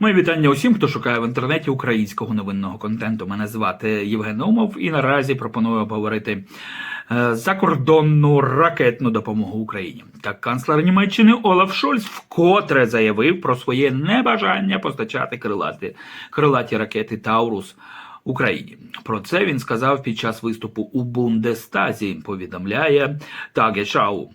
Моє вітання усім, хто шукає в інтернеті українського новинного контенту. Мене звати Євген Умов, і наразі пропоную обговорити е, закордонну ракетну допомогу Україні. Так, канцлер Німеччини Олаф Шольц вкотре заявив про своє небажання постачати крилаті, крилаті ракети Таурус. Україні про це він сказав під час виступу у Бундестазі. Повідомляє Тагешау.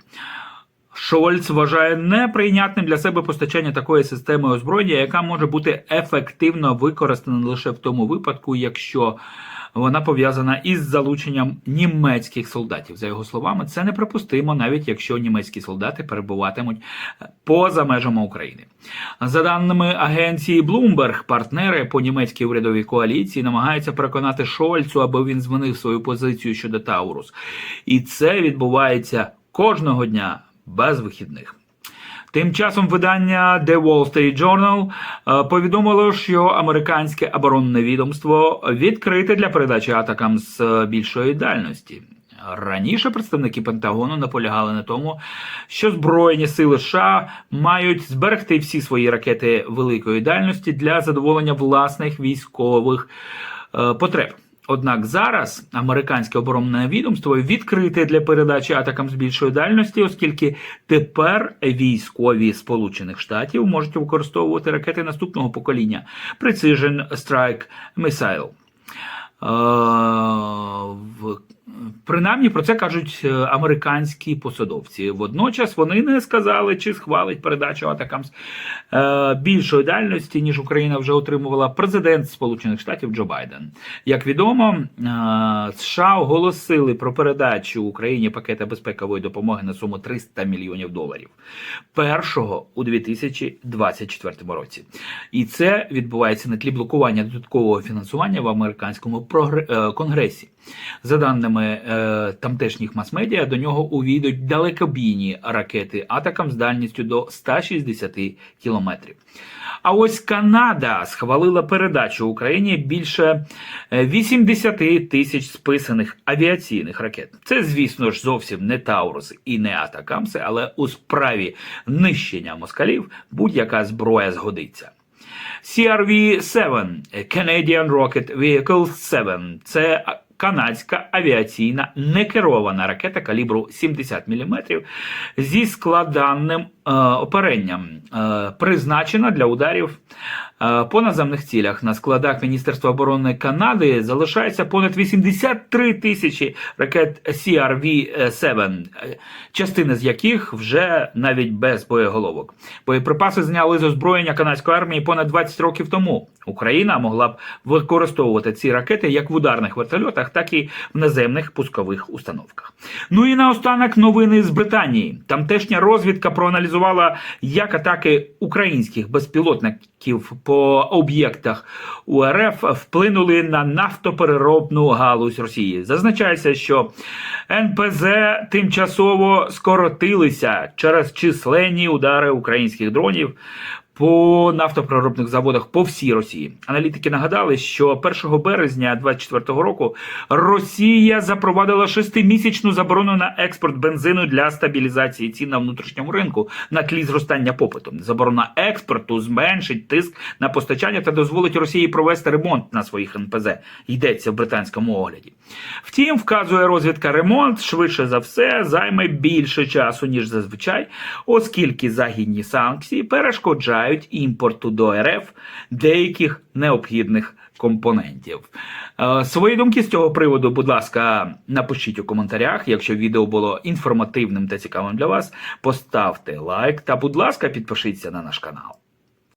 Шольц вважає неприйнятним для себе постачання такої системи озброєння, яка може бути ефективно використана лише в тому випадку, якщо вона пов'язана із залученням німецьких солдатів. За його словами, це неприпустимо, навіть якщо німецькі солдати перебуватимуть поза межами України. За даними агенції Bloomberg, партнери по німецькій урядовій коаліції намагаються переконати Шольцу, аби він змінив свою позицію щодо Таурус. І це відбувається кожного дня без вихідних. Тим часом видання The Wall Street Journal е, повідомило, що американське оборонне відомство відкрите для передачі атакам з е, більшої дальності. Раніше представники Пентагону наполягали на тому, що Збройні сили США мають зберегти всі свої ракети великої дальності для задоволення власних військових е, потреб. Однак зараз американське оборонне відомство відкрите для передачі атакам з більшої дальності, оскільки тепер військові Сполучених Штатів можуть використовувати ракети наступного покоління Precision Strike Missile. Принаймні про це кажуть е, американські посадовці. Водночас вони не сказали, чи схвалить передачу атакам е, більшої дальності, ніж Україна вже отримувала президент Сполучених Штатів Джо Байден. Як відомо, е, США оголосили про передачу Україні пакета безпекової допомоги на суму 300 мільйонів доларів. Першого у 2024 році. І це відбувається на тлі блокування додаткового фінансування в американському конгресі. За даними е, тамтешніх мас-медіа, до нього увійдуть далекобійні ракети атакам з дальністю до 160 кілометрів. А ось Канада схвалила передачу Україні більше е, 80 тисяч списаних авіаційних ракет. Це, звісно ж, зовсім не Таурус і не Атакамси, але у справі нищення москалів будь-яка зброя згодиться. CRV-7 Canadian Rocket Vehicle 7 – це канадська авіаційна некерована ракета калібру 70 мм зі складаним е, оперенням, е, призначена для ударів по наземних цілях. На складах Міністерства оборони Канади залишається понад 83 тисячі ракет CRV-7, е, частина з яких вже навіть без боєголовок. Боєприпаси зняли з озброєння канадської армії понад 20 років тому. Україна могла б використовувати ці ракети як в ударних вертольотах, так і в наземних пускових установках. Ну і наостанок новини з Британії. Тамтешня розвідка проаналізувала, як атаки українських безпілотників по об'єктах УРФ вплинули на нафтопереробну галузь Росії. Зазначається, що НПЗ тимчасово скоротилися через численні удари українських дронів по нафтопереробних заводах по всій Росії. Аналітики нагадали, що 1 березня 2024 року Росія запровадила шестимісячну заборону на експорт бензину для стабілізації цін на внутрішньому ринку на тлі зростання попиту. Заборона експорту зменшить тиск на постачання та дозволить Росії провести ремонт на своїх НПЗ. Йдеться в британському огляді. Втім, вказує розвідка, ремонт швидше за все займе більше часу ніж зазвичай, оскільки західні санкції перешкоджають імпорту до РФ деяких необхідних компонентів. Е, Свої думки з цього приводу, будь ласка, напишіть у коментарях. Якщо відео було інформативним та цікавим для вас, поставте лайк та, будь ласка, підпишіться на наш канал.